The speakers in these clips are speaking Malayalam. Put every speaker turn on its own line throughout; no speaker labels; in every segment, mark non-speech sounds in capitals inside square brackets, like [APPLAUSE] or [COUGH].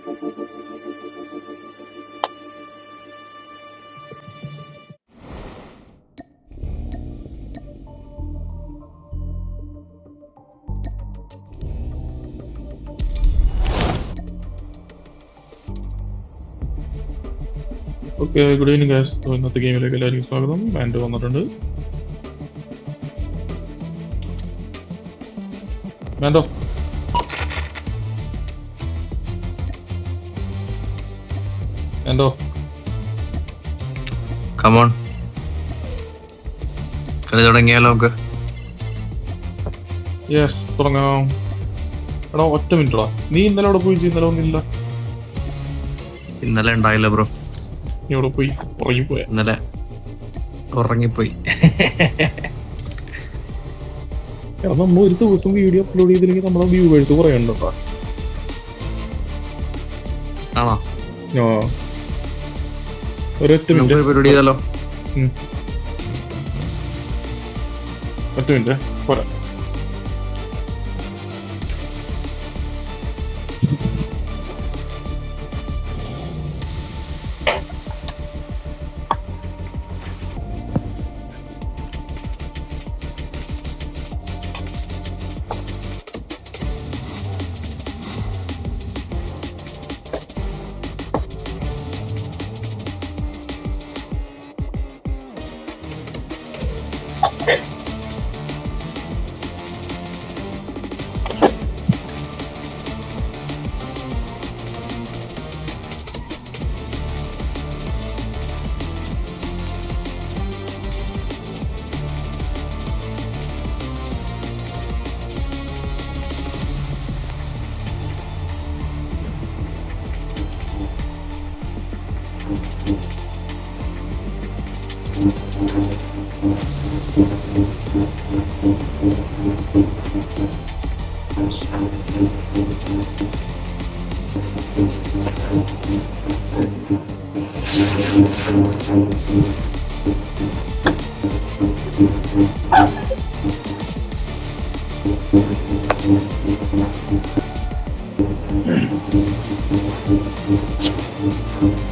ഓക്കെ ഗുഡ് ഈവനിങ് ഗാസ് ഇന്നത്തെ ഗെയിമിലേക്ക് എല്ലാവർക്കും സ്വാഗതം. ബാൻഡ് വന്നിട്ടുണ്ട്. ബാൻഡോ ബാൻഡോ
കമോൺ കളി തുടങ്ങിയാലോ നമുക്ക്?
യെസ് തുടങ്ങാം. എടാ ഒറ്റ മിനിറ്റടാ. നീ ഇന്നലെ അവിടെ പോയി? ഇന്നലെ ഒന്നില്ല
ഇന്നലെ ഉണ്ടായില്ല ബ്രോ
നീ അവിടെ പോയി? ഉറങ്ങിപ്പോയ.
ഇന്നലെ ഉറങ്ങിപ്പോയി.
നമ്മൾ ഒരു ദിവസം വീഡിയോ അപ്ലോഡ് ചെയ്തില്ലെങ്കിൽ നമ്മളെ വ്യൂവേഴ്സ് കുറയുണ്ടോ
ആണോ?
ഒരൊറ്റ മിനിറ്റ്.
പരിപാടി ചെയ്താലോ.
ഒറ്റ മിനിറ്റ്. പോരാ.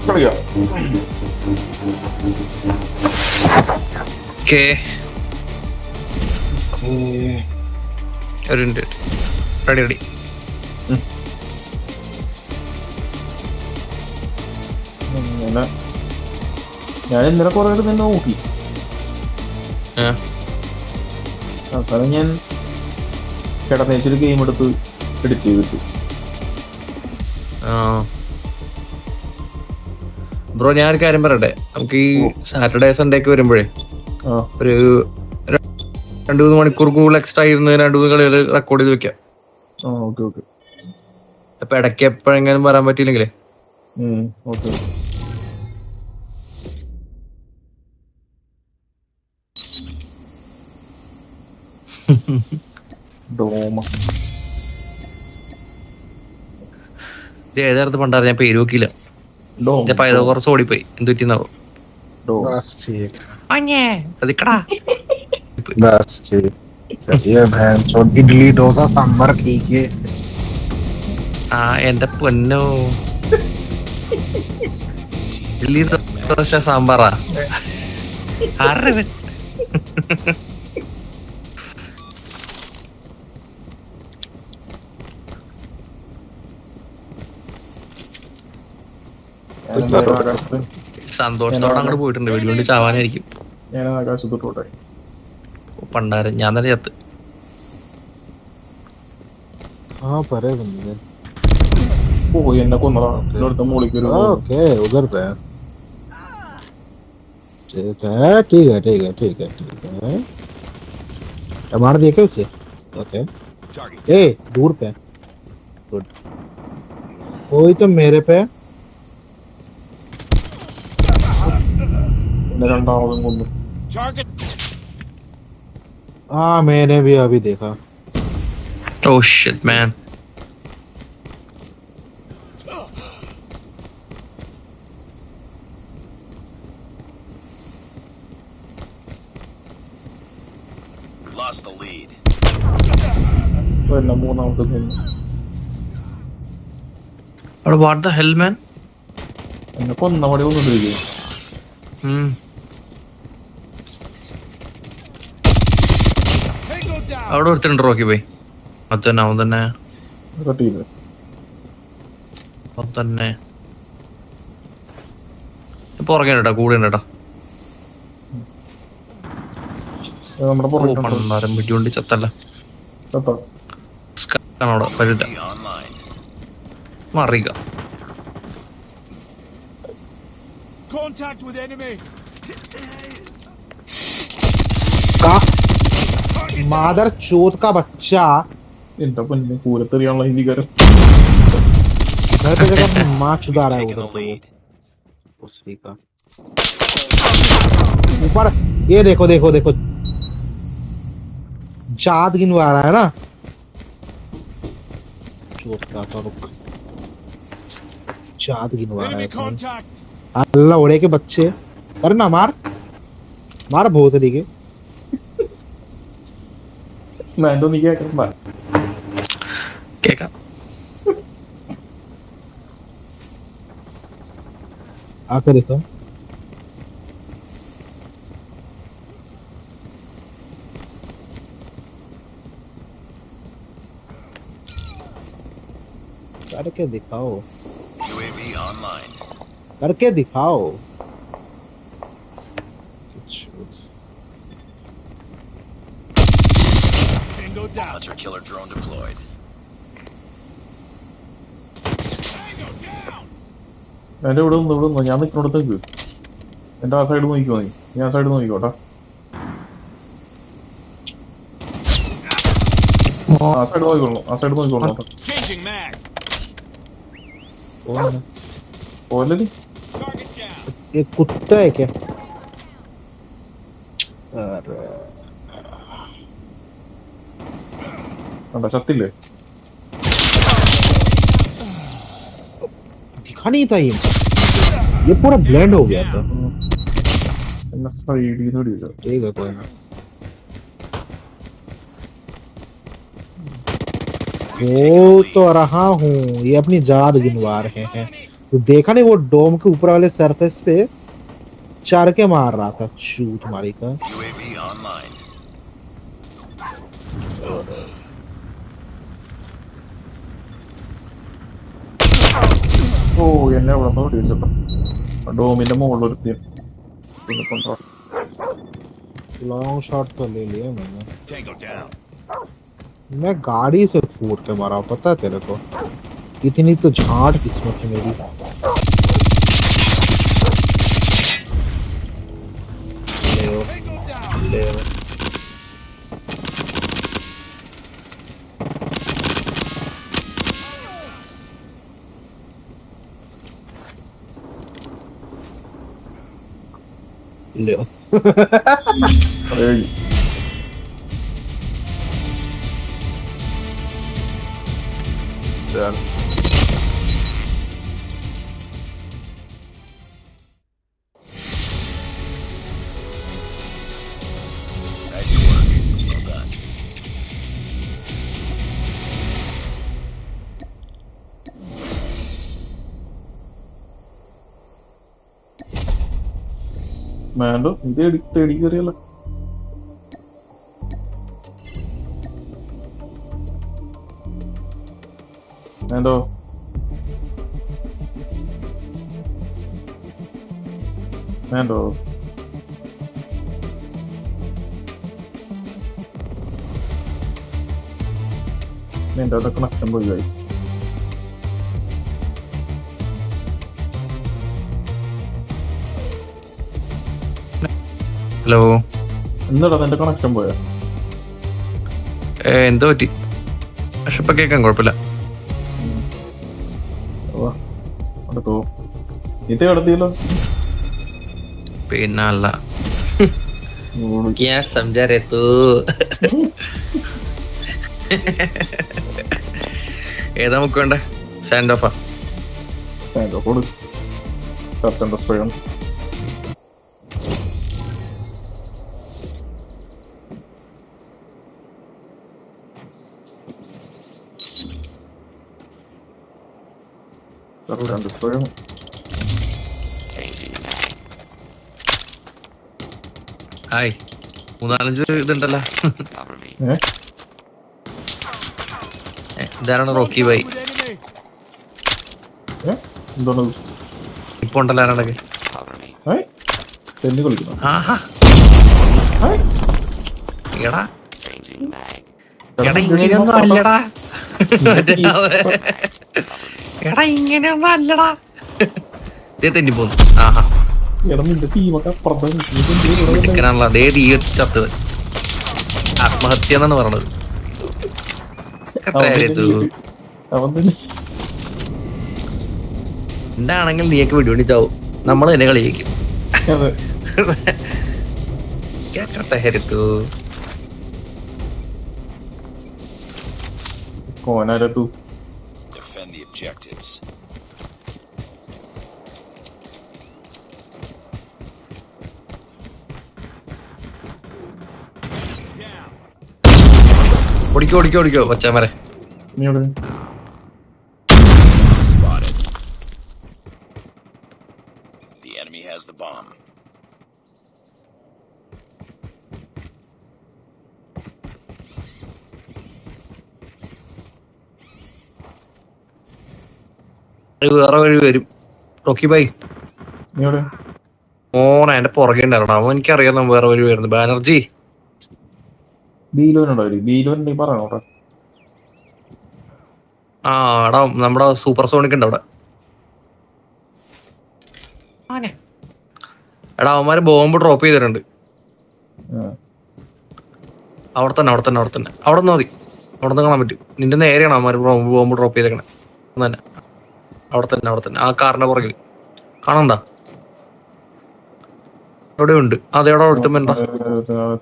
കളിക്കാം
ഓക്കേ ഒരു മിനിറ്റ്. Ready ready.
ഞാൻ ഇന്നലെ കുറെ തന്നെ നോക്കി. അവസാനം ഞാൻ കിടന്നേച്ചൊരു ഗെയിം എടുത്ത് എഡിറ്റ് ചെയ്തിട്ട്.
ബ്രോ ഞാൻ ഒരു കാര്യം പറയട്ടെ? നമുക്ക് ഈ സാറ്റർഡേ സൺഡേ ഒക്കെ വരുമ്പോഴേ ഒരു രണ്ട് മൂന്ന് മണിക്കൂർ കൂടുതൽ എക്സ്ട്രാ ആയിരുന്നു രണ്ട് മൂന്ന് കളികൾ റെക്കോർഡ് ചെയ്ത് വെക്കാം.
ഓക്കെ ഓക്കെ
അപ്പൊ ഇടയ്ക്ക് എപ്പോഴെങ്കിലും വരാൻ പറ്റിയില്ലെങ്കിലേ?
ഓക്കെ
ഏതായിരുന്നു പണ്ടാറ് ഞാൻ പേര് നോക്കിയില്ല. കുറച്ച് ഓടിപ്പോയി. എന്തുറ്റിന്നാവോ അതിക്കടാ
बस ठीक चलिए बहन छोटी इडली डोसा सांभर कीजिए
ആ എന്റെ പൊന്നോ ഇഡ്ഡലി ദോശ സാമ്പാറാ ആരുടെ ഇവൻ?
ഞാൻ ആകാശത്ത്
സന്തോഷത്തോടെ അങ്ങോട്ട് പോയിട്ടുണ്ട് വെടികൊണ്ട് ചാവാനായിരിക്കും
ഞാൻ ആകാശത്തോട്ടെ
പണ്ടാരം ഞാൻ തന്നെ ചത്ത്
हाँ परे बंदे
ഓ എന്നെ കൊന്നതാ ഇവിടുത്തെ മോളിക്ക് ഒരു
ओके उधर पे ठीक है ठीक है ठीक है ठीक है ठीक है अब मार दिया क्या उसे ओके ए दूर पे गुड कोई तो मेरे पे
എന്നെ രണ്ടാമതും കൊന്നു
हाँ मैंने भी अभी देखा।
ओह
शिट मैन और
व्हाट द हेल मैन मैं
कौन नवड़े वो हम्म
അവിടെ ഒരുത്തരുണ്ട് റോക്കി പോയി അത് തന്നെ. അവൻ തന്നെ. അവൻ തന്നെ പുറകെ കേട്ടോ കൂടെ ഉണ്ട്. പണ്ടാരം ചത്തല്ല. അവിടെ. മറിയുക
Contact with enemy.
का मादर चोत का बच्चा।
इनका पण मी पूरे तरीके से हिंदी कर
घर पे जगह माँ चुदा रहा है उधर उसी का ऊपर ये देखो देखो देखो जात गिनवा रहा है ना चोट का तो रुक जात गिनवा रहा है अल्लाह उड़े के बच्चे अरे ना मार मार भोसड़ी के
मैं तो नहीं
क्या कर पा क्या
आके देखो करके दिखाओ करके दिखाओ
Tango down.
Hunter killer drone deployed.
എന്റെ ഇവിടെ നിന്ന് ഇവിടെ നിന്ന്. ഞാൻ നിൽക്കുന്നിടത്തേക്ക് എന്റെ ആ സൈഡ് നോക്കിക്കോ നീ. ഞാൻ ആ സൈഡ് നോക്കിക്കോട്ടാ ആ സൈഡ് നോക്കിക്കോളൂ ആ സൈഡ് നോക്കിക്കോളൂ പോലെ
കുത്തയക്കാം
കണ്ട ചത്തില്ലേ
दिखा नहीं था ये ये पूरा ब्लेंड हो गया था
എന്നെ സൈഡിൽ നിന്ന് പിടിച്ചത്
ठीक है कोई ना वो तो रहा हूँ ये अपनी जात गिनवा रहे हैं तो देखा नहीं वो डोम के ऊपर वाले सरफेस पे चढ़ के मार रहा था शूट मारी का
UAV online.
ഓ എന്നെ അവിടെ നിന്ന് പിടിച്ചോ ഡോമിന്റെ മുകളിൽ ഒരുത്തി കൊണ്ടോ
लॉन्ग शॉट तो ले लिया मैंने
Tango down.
मैं गाड़ी से फूट के मारा पता है तेरे को इतनी तो झाट किस्मत है मेरी ले लो,
little. [LAUGHS] Done.
മാൻഡോ ഇത് തേടി കയറിയല്ല. മാൻഡോ മാൻഡോ അതൊക്കെ നഷ്ടം പോയി ഗൈസ്
ഹലോ
എന്താടാ നിന്റെ കണക്ഷൻ പോയോ?
എന്തോ പറ്റി? പക്ഷെ ഇപ്പൊ കേക്കാൻ കുഴപ്പമില്ല.
അടുത്തോ ഇത് കിടത്തിയല്ലോ
പിന്നെ സ്റ്റാൻഡ് ഓഫ്
കൊടുക്കും. ആണ്. രണ്ട് ഇപ്പോഴും
ഹായ് മൂന്നാലഞ്ച് ഇതുണ്ടല്ലോ
ഏ
ഏ, ഇതാണ് റോക്കി ബൈ
With enemy.
ഏ എന്താണ്
ഇപ്പൊ ഉണ്ടല്ലോ ആരാണ്ടൊക്കെ
ഏ തെന്നി കളിക്കുന്നു.
ആഹാ? എടാ.
എടാ,
ഇങ്ങനെയൊന്നും അല്ലടാ. എടാ ഇങ്ങനെ അല്ലടാ ഇതേ തെന്നിപ്പോന്നു ആഹാ. തീ ചത്തത് ആത്മഹത്യ എന്നാണ്
പറഞ്ഞത്. തന്നെ
എന്താണെങ്കിൽ നീയൊക്കെ വെടിവെടി ചാവും. നമ്മൾ തന്നെ കളിയിക്കും ഹരിത്തു
കോനാരത്തു
objectives.
Down.
ഓടിക്കോ ഓടിക്കോ ഓടിക്കോ കൊച്ചാമരെ
നീ എവിടെ
വേറെ വഴി വരും. റോക്കി ബൈ ഓന എന്റെ പുറകെ ഉണ്ടായിരുന്നു. അവൻ എനിക്കറിയാം വേറെ വഴി വരുന്നു. ബാനർജി. ആ എടാ നമ്മുടെ സൂപ്പർ സോണിക് ഉണ്ട് അവിടെ. എടാ അവന്മാര് ബോംബ് ഡ്രോപ്പ് ചെയ്തിട്ടുണ്ട്. അവിടെ തന്നെ അവിടെ തന്നെ അവിടെ തന്നെ. അവിടെ നിന്ന് മതി. അവിടെ നിന്ന് കാണാൻ പറ്റും. നിന്റെ നേരെയാണ് അവന്മാര് ബോംബ് ബോംബ് ഡ്രോപ്പ് ചെയ്തേക്കണേ. തന്നെ. അവിടെ തന്നെ അവിടെ തന്നെ ആ കാറിന്റെ പുറകിൽ. കാണണ്ട? അവിടെ ഉണ്ട് അതേടെ ഒരുത്തമ്മ
ആ,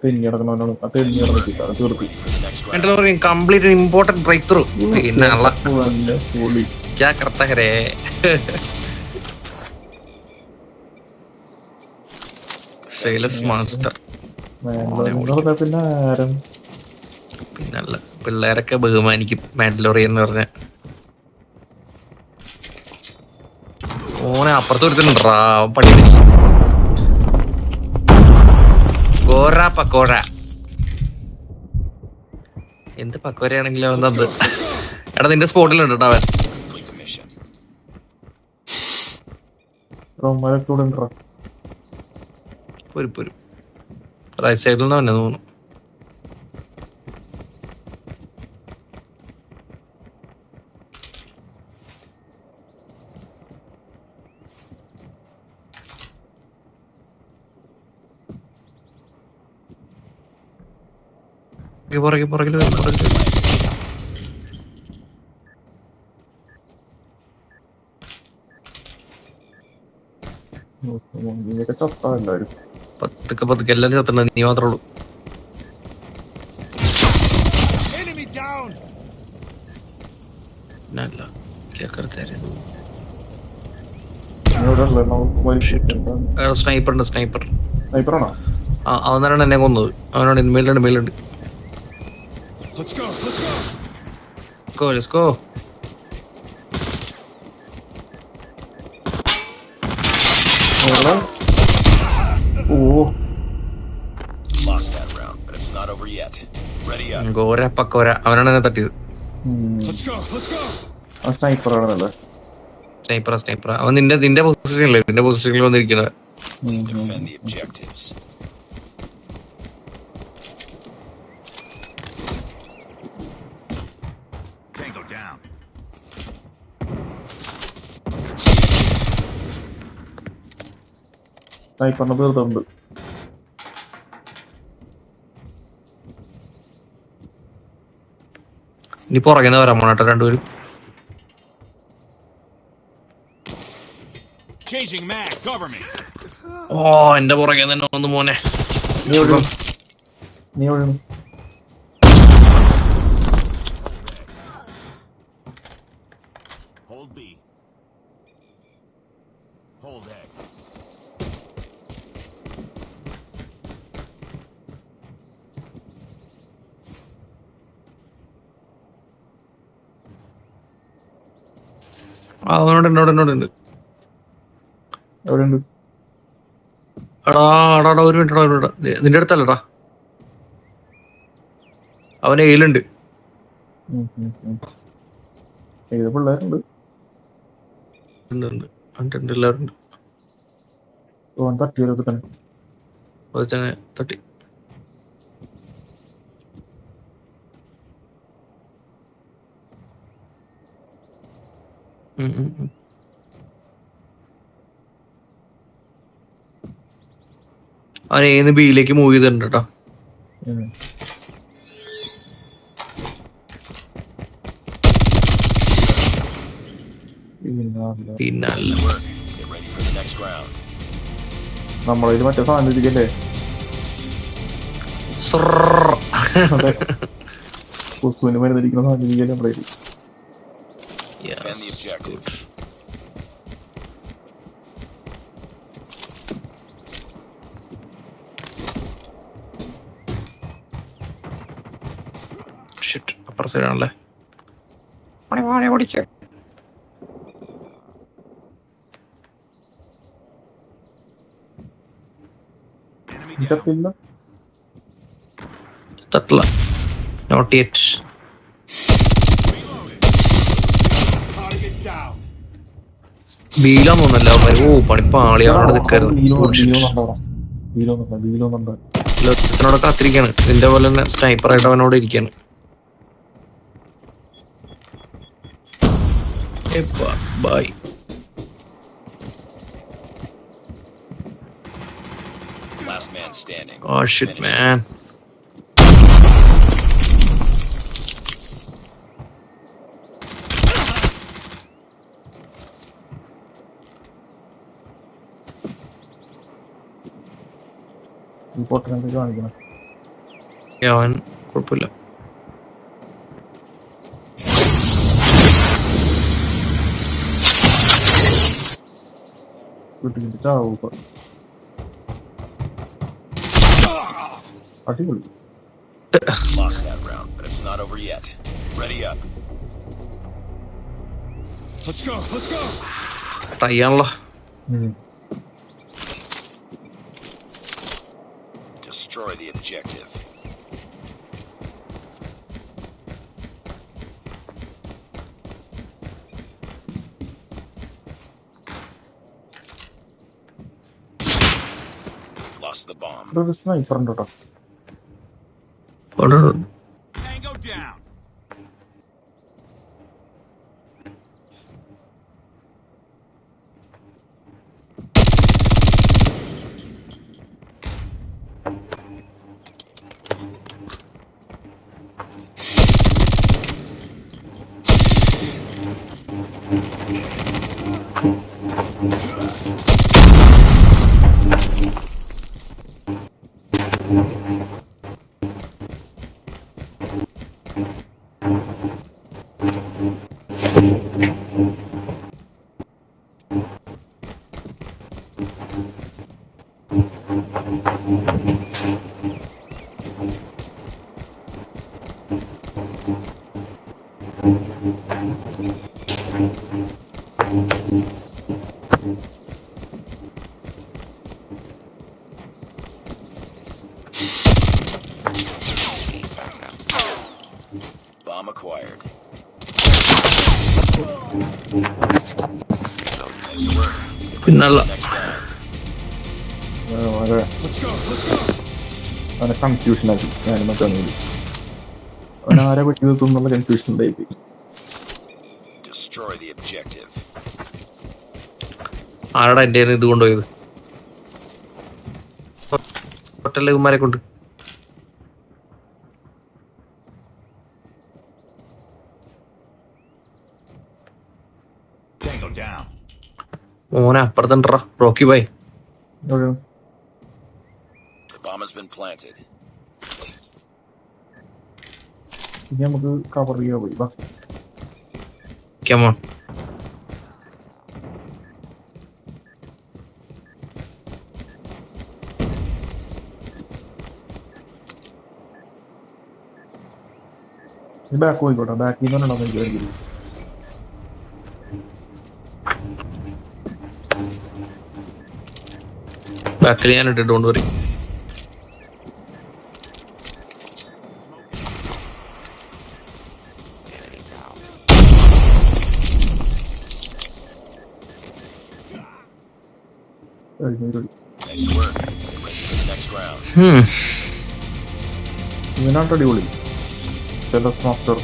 തെന്നി കിടക്കണവനാണ് ആ തെന്നി കിടന്നിട്ടില്ല അത് തീർത്തി
For the next
എന്റെ പറയും കംപ്ലീറ്റ് ഇമ്പോർട്ടന്റ് ബ്രേക്ക് ത്രൂ പിന്നെ
പൊളി
സെയിലസ് മാസ്റ്റർ പിന്നല്ല പിള്ളേരൊക്കെ ബഹുമാനിക്കും. മാൻഡലോറി എന്ന് പറഞ്ഞ. ഓനെ അപ്പുറത്ത് ഒരുത്തനുണ്ടാ പണി കോര പക്കോര എന്ത് പക്കോരയാണെങ്കിലും അവൻ തന്നത് എടാ നിന്റെ സ്പോട്ടിലുണ്ട് കേട്ടോ അവൻ.
ഒരു
പോരും റൈറ്റ് സൈഡിൽ നിന്ന് തന്നെ തോന്നുന്നു. പുറകെ പുറകിൽ വരും പുറകിൽ
എല്ലാവരും
പതുക്കെ പതുക്കെ എല്ലാരും ചത്തണ്ട. നീ മാത്രമേ ഉള്ളൂ. സ്നൈപ്പർ ഉണ്ട് സ്നൈപ്പർ തന്നെയാണ് എന്നെ കൊന്നത്. അവനാണ് മേലുണ്ട് മേലുണ്ട്
Let's go. Let's go.
Go let's go
എവിടെ ഓ
Lost that round, but it's not over yet. Ready up.
ഗോര പക്കോര അവനാണ് എന്നെ തട്ടിയത്.
Let's go. Let's go.
സ്നൈപ്പറാ സ്നൈപ്പറാ അവൻ നിന്റെ നിന്റെ പൊസിഷനില്ലേ നിന്റെ പൊസിഷനിൽ വന്നിരിക്കുന്നത്
Defend the objectives.
Tango down.
സ്നൈപ്പറിനെ തീർത്തുണ്ട്
ഇനി പുറകെന്ന് വരാൻ പോണട്ടോ രണ്ടുപേരും. ഓ എന്റെ പുറകെ തന്നെ ഒന്ന് മോനെ.
നീ എവിടെ
Hold B. Hold A.
ആ അവനോട് ഉണ്ട് അവിടെ ഉണ്ട്, അവിടെ ഉണ്ട്. എടാ എടാ എടാ, ഒരു മിനിറ്റ് ഒരു മിനിറ്റ് നിന്റെ അടുത്തല്ലടാ അവന് എയിലുണ്ട്.
ഏത് പിള്ളേരുണ്ട്.
എല്ലാവരും തട്ടി. അവൻ ഏന്ന് ബിയിലേക്ക് മൂവ് ചെയ്തിട്ടുണ്ട് കേട്ടോ
ഉം. പിന്നെ അല്ല.
പിന്നെ അല്ല
Work. Get ready for the next round.
നമ്മളെ കയ്യിൽ മറ്റേ സാധനം ഇരിക്കല്ലേ. മരുന്നിരിക്കുന്ന സാധനം ഇരിക്കല്ലേ കയ്യിൽ.
Defend the
Yes,
objective.
good. Shit, അപ്പുറ സൈഡാണല്ലേ പണി പണി ഓടിക്ക
Enemy
നീ
down.
ചത്തില്ല
തട്ടില്ല നോട്ട് യെറ്റ് ബീലാന്ന് തോന്നല്ല ഓ പണിപ്പാളി അവിടെ നിൽക്കായിരുന്നു ഇതിനോട് കാത്തിരിക്കാണ്. ഇതിന്റെ പോലെ തന്നെ സ്നൈപ്പർ ആയിട്ട് അവനോട് ഇരിക്കാണ്. By
Last man. standing.
Oh shit
Finish.
Man
ഈ പൊട്ടനൊക്കെ കാണിക്കണം
അവൻ കുഴപ്പമില്ല
വീട്ടിൽ ചാവും ഇപ്പൊ. അടിപൊളി
Lost that round, but it's not over yet. Ready up.
Let's go. Let's go.
Tie ആണല്ലോ
destroy the objective. Lost the bomb.
This is my
front confusion ആക്കി ഞാൻ മറ്റേ അവൻ ആരെ പറ്റി നിർത്തും എന്നുള്ള കൺഫ്യൂഷൻ ഉണ്ടായി
Destroy the objective.
ആരാടാ എന്റെ ഇത് കൊണ്ടുപോയത്? ഹോട്ടലിലെ ഉമ്മാരെ കൊണ്ട്. മോനെ അപ്പുറത്തുണ്ടാ Rocky bye
The bomb has been planted.
ബാക്കി നമുക്ക് കവർ ചെയ്യാൻ പോയി. ബാക്കി
കമോൺ
ബാക്ക് പോയിക്കോട്ടെ. ബാക്കിൽ നിന്ന് ഉണ്ടാവും എനിക്ക് വരികയില്ല
ബാക്കിൽ ഞാൻ
ഇട്ടിട്ട് കൊണ്ടുവരും
ഇവനാട്ട് അടിപൊളി. ചെലസ് മാസ്റ്റർ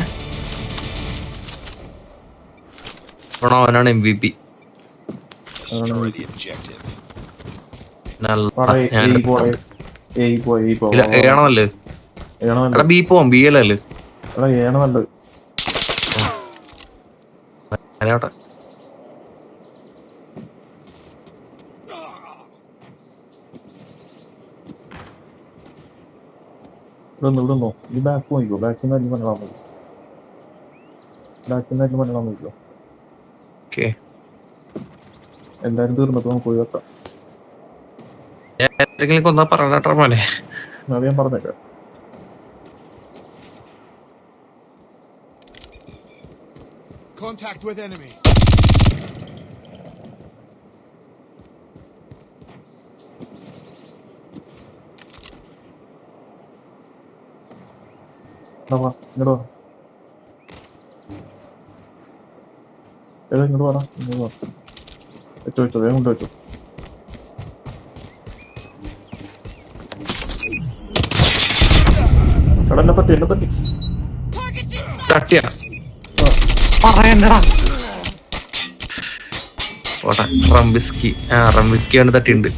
അവനാണ് എം വി പി ഏണമല്ലേ ബി പോവാം ബി അല്ലേ?
എടാ ഏണമല്ല ഇവിടെ നിന്നോ ഈ ബാക്ക് പോയിക്കോ ബാക്കിൽ നിന്ന് അല്ലും മലയാളം മതി ബാക്കിൽ നിന്ന് അല്ലും മലയാളം നോക്കിക്കോ
ഓക്കെ
എല്ലാരും തീർന്നപ്പോ നമുക്ക് പോയി വെക്കാം.
ആരെങ്കിലും കൊന്നാ പറഞ്ഞാട്ടെ മോനെ.
അത് ഞാൻ പറഞ്ഞേക്കാം.
Contact with enemy.
വാ ഇങ്ങോട്ട് വാ. എടാ ഇങ്ങോട്ട് വാടാ ഇങ്ങോട്ട് വാ. വെച്ചോ വെച്ചോ വേഗം കൊണ്ട് വെച്ചോ. എടാ എന്നെ തട്ടി എന്നെ തട്ടി
തട്ടിയ. പറയണ്ടടാ. റംബിസ്കി ആ റംബിസ്കി അവന് തട്ടിയുണ്ട്.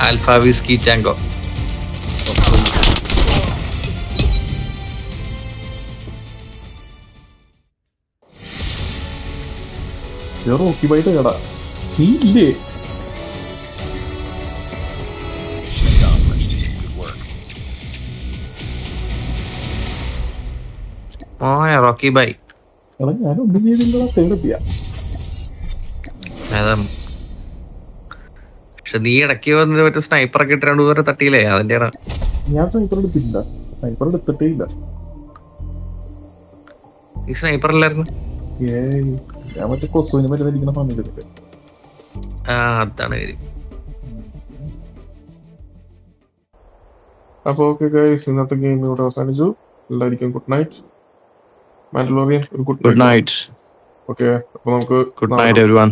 ആൽഫ വിസ്കി ചാങ്കോ
റോക്കി ബൈറ്റ് കേടാ നീ ഇല്ലേ.
മോനെ റോക്കി ബൈ
എടാ ഞാനൊന്നും ചെയ്തില്ലടാ തേടെത്തിയ
അതാണ് പക്ഷെ നീ ഇടയ്ക്ക് വന്ന് മറ്റേ സ്നൈപ്പർ ഒക്കെ ഇട്ട് രണ്ടു പേരെ തട്ടിയില്ലേ? അതിന്റെ
ഞാൻ സ്നൈപ്പർ എടുത്തില്ല സ്നൈപ്പർ എടുത്തിട്ടേ ഇല്ല
ഈ സ്നൈപ്പർ അല്ലായിരുന്നു?
ഞാൻ മറ്റേ കൊസ്തുവിനെ മരുന്നിരിക്കുന്ന സമയത്ത്
ആ അതാണ് കാര്യം.
അപ്പൊ ഓക്കെ ഗൈസ് ഇന്നത്തെ ഗെയിം ഇവിടെ അവസാനിച്ചു. എല്ലാവർക്കും ഗുഡ് നൈറ്റ് മാൻഡലോറിയൻ ഒരു ഗുഡ്
ഗുഡ് നൈറ്റ്
ഓക്കെ അപ്പൊ നമുക്ക്
ഗുഡ് നൈറ്റ് എവരിവൺ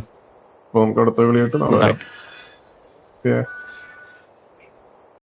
അപ്പോൾ
അപ്പൊ നമുക്ക് അടുത്ത കളിയായിട്ട് നാളെ
ഗുഡ്
വരാം
നൈറ്റ്
ഓക്കെ